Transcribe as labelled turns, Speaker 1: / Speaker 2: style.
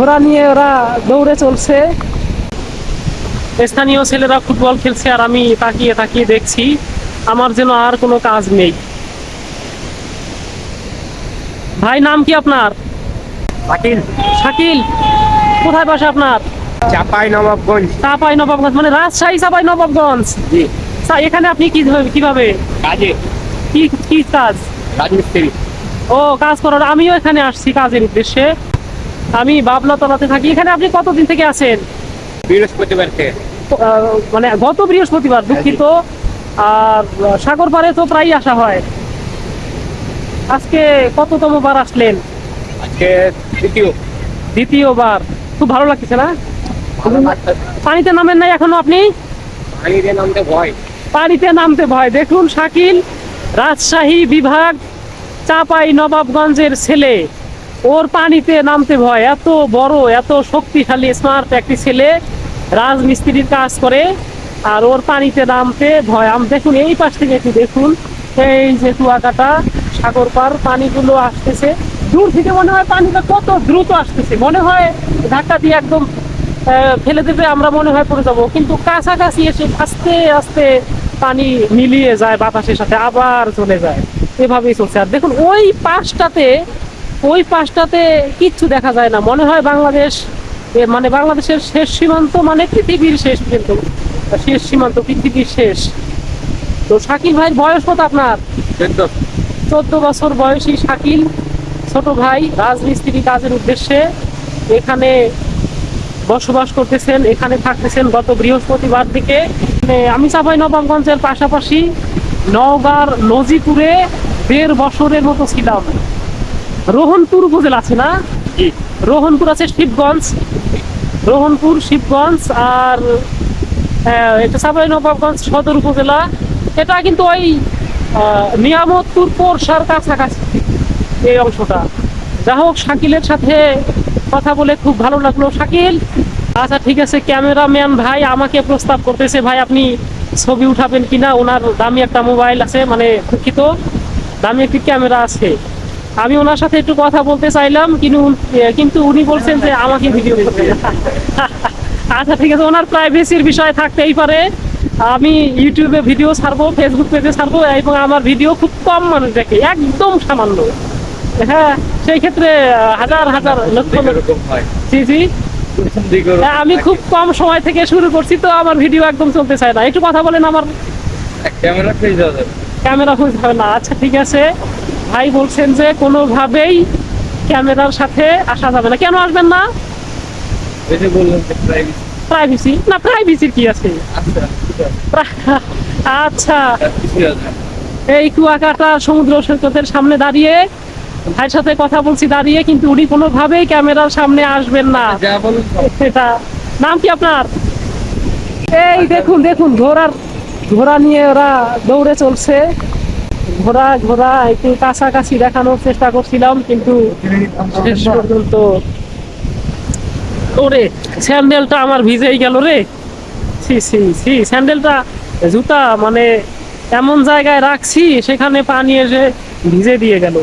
Speaker 1: ঘোড়া নিয়ে ওরা দৌড়ে চলছে। স্থানীয় ছেলেরা ফুটবল খেলছে আর আমি তাকিয়ে তাকিয়ে দেখছি আমার যেন আর কোনো কাজ নেই। ভাই নাম কি আপনার?
Speaker 2: শাকিল।
Speaker 1: শাকিল কোথায় বাসা আপনার?
Speaker 2: চাপাই নবাবগঞ্জ।
Speaker 1: চাপাই নবাবগঞ্জ মানে রাজশাহী চাপাই নবাবগঞ্জ?
Speaker 2: জি।
Speaker 1: এখানে আপনি কি কীভাবে?
Speaker 2: কাজে।
Speaker 1: কি কি কাজ?
Speaker 2: রাজমিস্ত্রি
Speaker 1: ও কাজ করার আমিও এখানে আসছি কাজের উদ্দেশ্যে। আমি বাবলাতলাতে থাকি। এখানে আপনি কতদিন থেকে আছেন?
Speaker 2: বৃহস্পতিবার থেকে।
Speaker 1: মানে গত বৃহস্পতিবার দুঃখিত। আর সাগর পাড়ে তো প্রায় আসা হয়। আজকে কততম বার আসলেন?
Speaker 2: আজকে দ্বিতীয়।
Speaker 1: দ্বিতীয়বার খুব ভালো লাগতেছে না? পানিতে নামেন নাই এখনও আপনি?
Speaker 2: পানি দিয়ে নামতে ভয়।
Speaker 1: পানিতে নামতে ভয়। দেখুন শাকিল রাজশাহী বিভাগ চাপাই নবাবগঞ্জের ছেলে। ওর পানিতে নামতে ভয়, এত বড়, এত শক্তিশালী স্মার্ট একটি ছেলে, রাজমিস্ত্রির কাজ করে, আর ওর পানিতে নামতে ভয়। আম, দেখুন, এই পাশ থেকে একটু দেখুন, এই যে কুয়াকাটা, সাগর পার, পানিগুলো আসতেছে। দূর থেকে মনে হয় পানিটা কত দ্রুত আসতেছে। মনে হয় ধাক্কা দিয়ে একদম ফেলে দেবে, আমরা মনে হয় পড়ে যাব। কিন্তু কাছাকাছি এসে আস্তে আস্তে পানি মিলিয়ে যায় বাতাসের সাথে, আবার চলে যায়। এভাবেই চলছে। আর দেখুন, ওই পাশটাতে ওই পাশটাতে কিচ্ছু দেখা যায় না। মনে হয় বাংলাদেশ মানে বাংলাদেশের শেষ সীমান্ত মানে পৃথিবীর শেষ কিন্তু শেষ সীমান্ত পৃথিবীর শেষ। তো শাকিল ভাইয়ের বয়স কত আপনার?
Speaker 2: চোদ্দ।
Speaker 1: বছর বয়সী শাকিল ছোট ভাই রাজমিস্ত্রি কাজের উদ্দেশ্যে এখানে বসবাস করতেছেন এখানে থাকতেছেন গত বৃহস্পতিবার দিকে। আমি চাপাই নবাবগঞ্জের পাশাপাশি নওগাঁর নজিপুরে দেড় বছরের মতো ছিলাম। রোহনপুর উপজেলা আছে না? রোহনপুর আছে শিবগঞ্জ। রোহনপুর, শিবগঞ্জ আর এটা চাপাই নবাবগঞ্জ সদর উপজেলা। এটা কিন্তু ওই নিয়ামতপুর পোরশার কাছাকাছি এই অংশটা। যা হোক, শাকিলের সাথে কথা বলে খুব ভালো লাগল। শাকিল আচ্ছা ঠিক আছে, ক্যামেরাম্যান ভাই আমাকে প্রস্তাব করতেছে, ভাই আপনি ছবি উঠাবেন কিনা? ওনার দামি একটা মোবাইল আছে মানে দুঃখিত। দামি একটি ক্যামেরা আছে। আমি ওনার সাথে একটু কথা বলতে চাইলাম কিন্তু কিন্তু উনি বলছেন যে আমাকে ভিডিও করতে আচ্ছা ঠিক আছে ওনার প্রাইভেসির বিষয় থাকতেই পারে। আমি ইউটিউবে ভিডিও ছাড়বো ফেসবুক পেজে ছাড়বো এবং আমার ভিডিও খুব কম মানুষ দেখে একদম সামান্য। হ্যাঁ সেই ক্ষেত্রে হাজার হাজার লক্ষ লক্ষ জি জি। হ্যাঁ, আমি খুব কম সময় থেকে শুরু করছি তো আমার ভিডিও একদম চলতে চায় না। একটু কথা বলেন আমার।
Speaker 2: ক্যামেরা যাবে
Speaker 1: ক্যামেরা খুঁজতে হবে না। আচ্ছা ঠিক আছে। ভাই বলছেন যে কোনোভাবেই ক্যামেরার সাথে আসা যাবে না। কেন আসবেন না?
Speaker 2: প্রাইভেসি
Speaker 1: না প্রাইভেসির কি আছে?
Speaker 2: আচ্ছা
Speaker 1: আচ্ছা। এই কুয়াকাটা সমুদ্র সৈকতের সামনে দাঁড়িয়ে ভাইয়ের সাথে কথা বলছি দাঁড়িয়ে কিন্তু উনি কোনোভাবেই ক্যামেরার সামনে আসবেন না। সেটা। নাম কি আপনার? এই দেখুন দেখুন ঘোড়ার ঘোড়া নিয়ে ওরা দৌড়ে চলছে। ঘোড়া ঘোরা একটু কাছাকাছি দেখানোর চেষ্টা করছিলাম, কিন্তু শেষ পর্যন্ত ওরে, স্যান্ডেলটা আমার ভিজেই গেল রে। সি সি সি স্যান্ডেলটা জুতা মানে এমন জায়গায় রাখছি, সেখানে পানি এসে ভিজে দিয়ে গেল।